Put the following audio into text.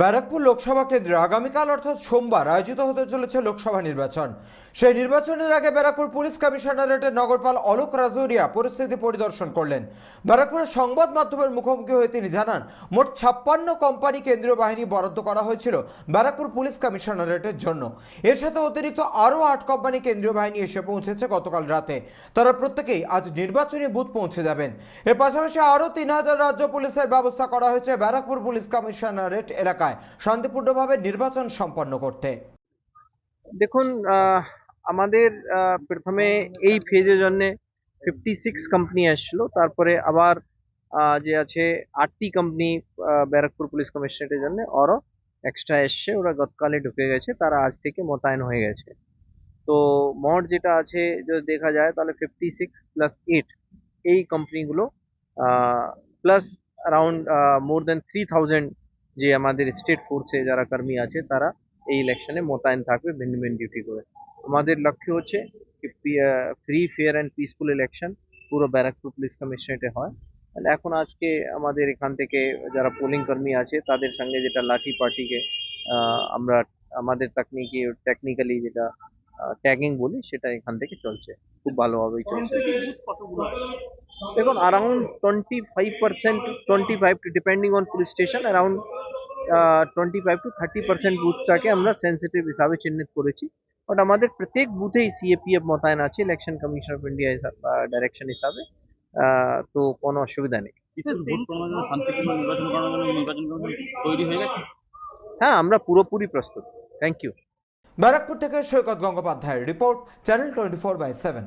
ব্যারাকপুর লোকসভা কেন্দ্রে আগামীকাল অর্থাৎ সোমবার আয়োজিত হতে চলেছে লোকসভা নির্বাচন। সেই নির্বাচনের আগে ব্যারাকপুর পুলিশ কমিশনারেটের নগরপাল অলোক রাজৌরিয়া পরিস্থিতি পরিদর্শন করলেন। ব্যারাকপুরের সংবাদ মাধ্যমের মুখোমুখি হয়ে তিনি জানান, মোট ছাপ্পান্ন কোম্পানি কেন্দ্রীয় বাহিনী বরাদ্দ করা হয়েছিল ব্যারাকপুর পুলিশ কমিশনারেটের জন্য। এর সাথে অতিরিক্ত আরও আট কোম্পানি কেন্দ্রীয় বাহিনী এসে পৌঁছেছে গতকাল রাতে। তারা প্রত্যেকেই আজ নির্বাচনী বুথ পৌঁছে যাবেন। এর পাশাপাশি আরও তিন হাজার রাজ্য পুলিশের ব্যবস্থা করা হয়েছে ব্যারাকপুর পুলিশ কমিশনারেট এলাকায় শান্তিপূর্ণভাবে নির্বাচন সম্পন্ন করতে। দেখুন আমাদের প্রথমে এই ফেজের জন্য ফিফটি সিক্স কোম্পানি আসছিল তারপরে আবার যে আছে আটটি কোম্পানি ব্যারাকপুর পুলিশ কমিশনারেটের জন্য আরও এক্সট্রা এসছে, ওরা গতকালে ঢুকে গেছে, তারা আজ থেকে মোতায়েন হয়ে গেছে। তো মোট যেটা আছে, যদি দেখা যায়, তাহলে ফিফটি সিক্স প্লাস এইট এই কোম্পানিগুলো plus around more than three thousand যে আমাদের স্টেট ফোর্সে যারা কর্মী আছে, তারা এই ইলেকশনে মোতায়েন থাকবে ভিন্ন ভিন্ন ডিউটি করে। আমাদের লক্ষ্য হচ্ছে free fair and peaceful election পুরো ব্যারাকপুর পুলিশ কমিশনারেটে হয়। And এখন আজকে আমাদের এখান থেকে যারা পোলিং কর্মী আছে, তাদের সঙ্গে যেটা লাঠি পার্টিকে আমরা, আমাদের তকনিকি টেকনিক্যালি যেটা ট্যাগিং বলি সেটা এখান থেকে চলছে। খুব ভালোভাবেই চলছে। দেখুন around twenty five percent twenty five to depending on police station around twenty five to thirty percent বুথটাকে আমরা সেন্সিটিভ হিসাবে চিহ্নিত করেছি। বাট আমাদের প্রত্যেক বুথেই সিএপিএফ মোতায়েন আছে election commission of India direction হিসাবে। আহ, তো কোনো অসুবিধা নেই। হয়ে হ্যাঁ আমরা পুরোপুরি প্রস্তুত। থ্যাংক ইউ ব্যারাকপুর থেকে সৈকত গঙ্গোপাধ্যায়ের report channel twenty four by seven